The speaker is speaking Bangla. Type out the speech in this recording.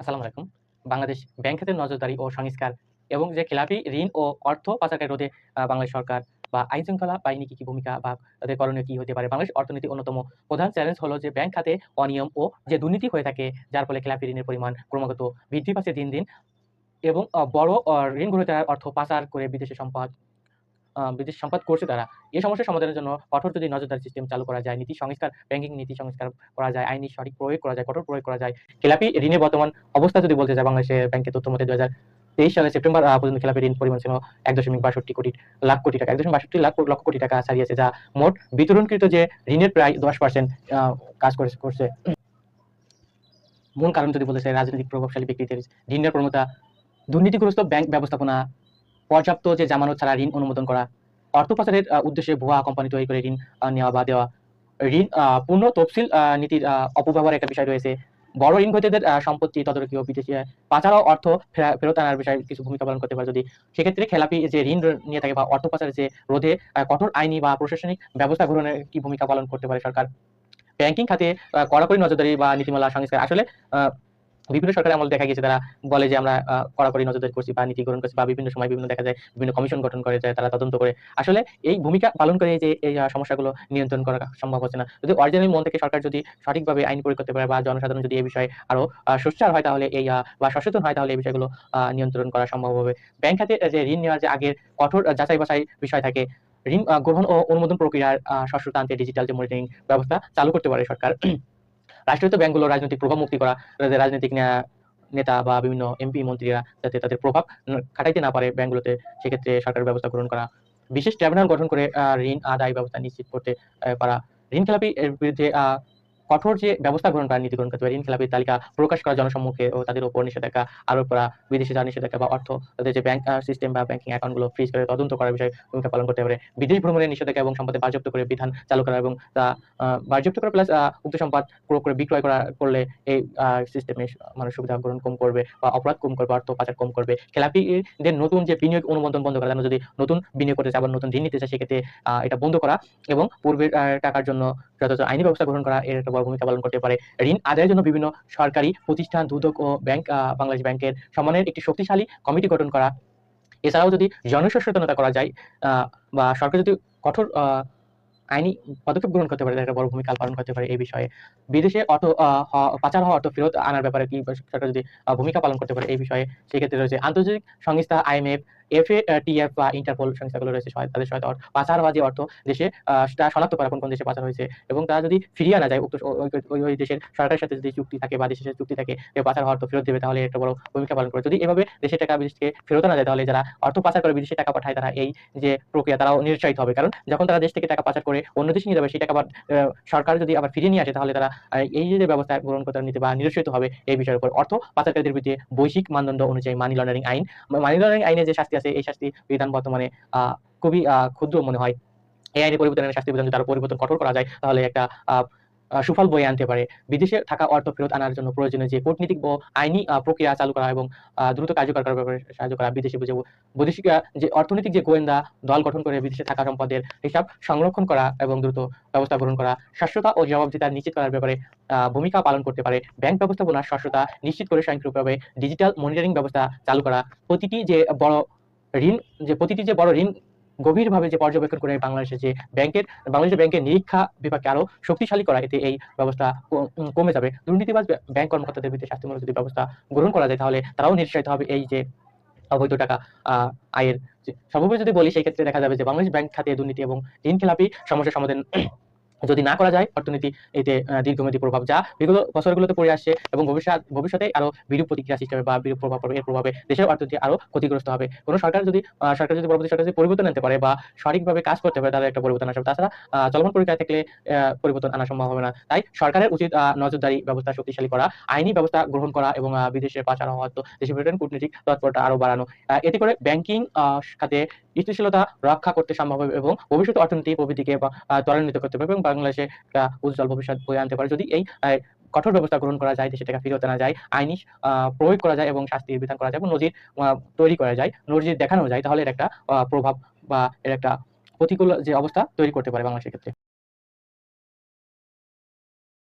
আসসালামু আলাইকুম। বাংলাদেশ ব্যাংক খাতের নজরদারি ও সংস্কার এবং যে খেলাপি ঋণ ও অর্থ পাচারকারী রোধে বাংলাদেশ সরকার বা আইন শৃঙ্খলা বাহিনী কি কি ভূমিকা বা তাদের করণীয় কি হতে পারে? বাংলাদেশ অর্থনীতির অন্যতম প্রধান চ্যালেঞ্জ হলো যে ব্যাংক খাতে অনিয়ম ও যে দুর্নীতি হয়ে থাকে, যার ফলে খেলাপি ঋণের পরিমাণ ক্রমাগত বৃদ্ধি পাচ্ছে দিন দিন এবং বড় ঋণ গ্রহীতারা অর্থ পাচার করে বিদেশে সম্পদ বিদেশ সম্পদ করছে তারা। এই সমস্যা সমাধানের জন্য কঠোর যদি নজরদারি সিস্টেম চালু করা যায়, নীতি সংস্কার ব্যাংকিং নীতি সংস্কার করা যায়, আইনি সঠিক প্রয়োগ করা যায়, কঠোর প্রয়োগ করা যায়, খেলাপি ঋণের বর্তমান অবস্থা যদি বলতে যায় বাংলাদেশের ব্যাংকের তথ্য মতে দু তেইশ সালে সেপ্টেম্বর পর্যন্ত খেলাপি ঋণ পরিমাণ ছিল এক দশমিক বাষট্টি কোটি লাখ কোটি টাকা, এক দশমিক বাষট্টি লাখ লক্ষ কোটি টাকা ছাড়িয়েছে যা মোট বিতরণকৃত যে ঋণের প্রায় দশ পার্সেন্ট কাজ করে করছে। মূল কারণ যদি বলতে চাই, রাজনৈতিক প্রভাবশালী ব্যক্তিদের ঋণের প্রবণতা, দুর্নীতিগ্রস্ত ব্যাংক ব্যবস্থাপনা পর্যাপ্ত যে জামানত ছাড়া ঋণ অনুমোদন করা। অর্থ পাচারের উদ্দেশ্যে ভুয়া কোম্পানি তৈরি করে ঋণ নেওয়া বা দেওয়া। ঋণ পূর্ণ তফসিল নীতির আহ, অপব্যবহারের একটা বিষয় রয়েছে। বড় ঋণ গ্রহীতাদের সম্পত্তি তদারকি ও বিদেশি আহ, পাচার ও অর্থ ফেরত আনার বিষয়ে কিছু ভূমিকা পালন করতে পারে যদি। সেক্ষেত্রে খেলাপি যে ঋণ নিয়ে থাকে বা অর্থ পাচারের যে রোধে কঠোর আইনি বা প্রশাসনিক ব্যবস্থা গ্রহণের কি ভূমিকা পালন করতে পারে সরকার? ব্যাংকিং খাতে কড়াকড়ি নজরদারি বা নীতিমালা সংস্কার আসলে বিভিন্ন সরকারের আমল দেখা গেছে তারা বলে যে আমরা কড়াকড়ি নজরদারি করছি বা নীতি গ্রহণ করছি বা বিভিন্ন সময় বিভিন্ন দেখা যায় বিভিন্ন কমিশন গঠন করে যায়, তারা তদন্ত করে। আসলে এই ভূমিকা পালন করে যে এই সমস্যাগুলো নিয়ন্ত্রণ করা সম্ভব হচ্ছে না। যদি অরিজিনাল মন থেকে সরকার যদি সঠিকভাবে আইন প্রয়োগ করতে পারে বা জনসাধারণ যদি এই বিষয়ে আরও সোচ্চার হয় তাহলে এই বা সচেতন হয় তাহলে এই বিষয়গুলো নিয়ন্ত্রণ করা সম্ভব হবে। ব্যাংক খাতে যে ঋণ নেওয়ার যে আগের কঠোর যাচাই বাছাই বিষয় থাকে, ঋণ গ্রহণ ও অনুমোদন প্রক্রিয়ার আনতে ডিজিটাল যে মনিটরিং ব্যবস্থা চালু করতে পারে সরকার। রাষ্ট্রায়ত্ত ব্যাংকগুলো রাজনৈতিক প্রভাব মুক্তি করা রাজনৈতিক নেতা বা বিভিন্ন এমপি মন্ত্রীরা যাতে তাদের প্রভাব খাটাইতে না পারে ব্যাংকগুলোতে, সেক্ষেত্রে সরকার ব্যবস্থা গ্রহণ করা। বিশেষ ট্রাইব্যুনাল গঠন করে ঋণ আদায় ব্যবস্থা নিশ্চিত করতে পারা। ঋণ খেলাপি বিরুদ্ধে কঠোর যে ব্যবস্থা গ্রহণ করা নীতি গ্রহণ করতে পারে খেলাপির তালিকা প্রকাশ করা জনসম্মুখে ও তাদের উপর নিষেধাজ্ঞা আরোপ করা বিদেশে যাওয়ার নিষেধাজ্ঞা বা অর্থ তাদের যে ব্যাংক সিস্টেম বা ব্যাংকিং অ্যাকাউন্টগুলো ফ্রিজ করে তদন্ত করার বিষয়ে ভূমিকা পালন করতে পারে। বিদেশ ভ্রমণের নিষেধাজ্ঞা এবং সম্পদে বাজেয়াপ্ত করে বিধান চালু করা এবং তা আহ, বাজেয়াপ্ত করা প্লাস উক্ত সম্পদ ক্রয় করে বিক্রয় করা করলে এই সিস্টেমে মানুষ সুবিধা গ্রহণ কম করবে বা অপরাধ কম করবে অর্থ পাচার কম করবে। খেলাপিদের নতুন যে বিনিয়োগ অনুমোদন বন্ধ করা যদি নতুন বিনিয়োগ করতে চায় আবার নতুন ঋণ নিতে চায় সেক্ষেত্রে এটা বন্ধ করা এবং পূর্বের টাকার জন্য যথাযথ আইনি ব্যবস্থা গ্রহণ করা এর একটা বড় ভূমিকা পালন করতে পারে। ঋণ আদায়ের জন্য বিভিন্ন সরকারি প্রতিষ্ঠান, দুদক ও ব্যাংক বাংলাদেশ ব্যাংকের সমন্বয়ের একটি শক্তিশালী কমিটি গঠন করা। এছাড়াও যদি জনসচেতনতা করা যায় বা সরকার যদি কঠোর আইনি পদক্ষেপ গ্রহণ করতে পারে একটা বড় ভূমিকা পালন করতে পারে এই বিষয়ে। বিদেশে অর্থ পাচার হওয়া অর্থ ফেরত আনার ব্যাপারে কি সরকার যদি ভূমিকা পালন করতে পারে এই বিষয়ে সেক্ষেত্রে রয়েছে আন্তর্জাতিক সংস্থা আইএমএফ এফএটিএফ বা ইন্টারপোল সংস্থাগুলো রয়েছে তাদের সহায়তা অর্থ- পাচার অর্থ, দেশে শনাক্ত করা কোন কোন দেশে পাচার হয়েছে এবং তারা যদি ফিরিয়ে আনা যায়, উক্ত ওই- দেশের সরকারের সাথে যদি চুক্তি থাকে বা দেশের সাথে চুক্তি থাকে, যে পাচার হওয়ার অর্থ ফেরত দেবে, তাহলে একটা বড় ভূমিকা পালন করে যদি এভাবে দেশের টাকা বিদেশ থেকে ফেরত আনা যায়, তাহলে যারা অর্থ পাচার করে বিদেশে টাকা পাঠায়, তারা এই যে প্রক্রিয়া, তারাও নিরুৎসাহিত হবে। কারণ যখন তারা দেশ থেকে টাকা পাচার করে অন্য দেশে নিয়ে যাবে, সেই টাকা সরকার যদি আবার ফিরিয়ে নিয়ে আসে, তাহলে তারা এই যে ব্যবস্থা গ্রহণ করতে নিতে বা নিরুৎসাহিত হবে, এই বিষয়ের উপর। অর্থ পাচারকারীদের বিরুদ্ধে বৈশ্বিক মানদণ্ড অনুযায়ী মানি লন্ডারিং আইন মানি লন্ডারিং আইনে যে শাস্তি আছে, এই শাস্তি বিধান বর্তমানে খুবই ক্ষুদ্র মনে হয়। এই আইনে পরিবর্তনের শাস্তি বিধান যদি আরও পরিবর্তন কঠোর করা যায়, তাহলে একটা সুফল বয়ে আনতে পারে। বিদেশে থাকা অর্থ ফেরত আনার জন্য প্রয়োজনীয় যে কূটনীতিক ও আইনি প্রক্রিয়া চালু করা এবং দ্রুত কার্যকর করার ব্যাপারে সাহায্য করা বিদেশি বুঝে বৈদেশিক যে অর্থনৈতিক যে গোয়েন্দা দল গঠন করে বিদেশে থাকা সম্পদের হিসাব সংরক্ষণ করা এবং দ্রুত ব্যবস্থা গ্রহণ করা স্বচ্ছতা ও জবাবদিহিতা নিশ্চিত করার ব্যাপারে ভূমিকা পালন করতে পারে। ব্যাংক ব্যবস্থাপনার স্বচ্ছতা নিশ্চিত করে স্বয়ংক্রিয়ভাবে ডিজিটাল মনিটরিং ব্যবস্থা চালু করা, প্রতিটি যে বড় ঋণ, যে প্রতিটি যে বড় ঋণ গভীরভাবে যে পর্যবেক্ষণ করে বাংলাদেশের যে ব্যাংকের বাংলাদেশের ব্যাংকের নিরীক্ষা বিভাগকে আরও শক্তিশালী করা, এতে এই ব্যবস্থা কমে যাবে। দুর্নীতিবাজ ব্য- ব্যাংক কর্মকর্তাদের বিরুদ্ধে শাস্তিমূলক যদি ব্যবস্থা গ্রহণ করা যায়, তাহলে তারাও নিরুৎসাহিত হবে এই যে অবৈধ টাকা আয়ের সর্বোপরি যদি বলি, সেই ক্ষেত্রে দেখা যাবে যে বাংলাদেশ ব্যাংক খাতে দুর্নীতি এবং ঋণ খেলাপি সমস্যার সমাধান যদি না করা যায়, অর্থনীতি এতে দীর্ঘমেয়াদী প্রভাব যা বিগত বছরগুলোতে পড়ে আসছে এবং ভবিষ্যৎ, ভবিষ্যতে আরও বিরূপ প্রতিক্রিয়া হবে বা বিরূপ প্রভাব পড়বে, এর প্রভাবে দেশের অর্থনীতি আরও ক্ষতিগ্রস্ত হবে। কোনো সরকার যদি সরকার যদি পরবর্তী সরকার যদি পরিবর্তন আনতে পারে বা সঠিকভাবে কাজ করতে পারে তাহলে একটা পরিবর্তন আসবে। তাছাড়া চলমান প্রক্রিয়া থাকলে পরিবর্তন আনা সম্ভব হবে না। তাই সরকারের উচিত নজরদারি, ব্যবস্থা শক্তিশালী করা, আইনি ব্যবস্থা গ্রহণ করা এবং বিদেশে পাচার হওয়া দেশে ব্রিটেন কূটনীতিক তৎপরতা আরও বাড়ানো। এতে করে ব্যাংকিং খাতে স্থিতিশীলতা রক্ষা করতে সম্ভব হবে এবং ভবিষ্যৎ অর্থনীতি প্রভৃতিকে ত্বরান্বিত করতে পারবে এবং বাংলাদেশে একটা উজ্জ্বল ভবিষ্যৎ বয়ে আনতে পারে। যদি এই কঠোর ব্যবস্থা গ্রহণ করা যায় সেটাকে টাকা ফিরত আনা যায়, আইনি প্রয়োগ করা যায় এবং শাস্তির বিধান করা যায় এবং নজির তৈরি করা যায়, নজির দেখানো যায়, তাহলে এর একটা প্রভাব বা এর একটা প্রতিকূল যে অবস্থা তৈরি করতে পারে বাংলাদেশের ক্ষেত্রে।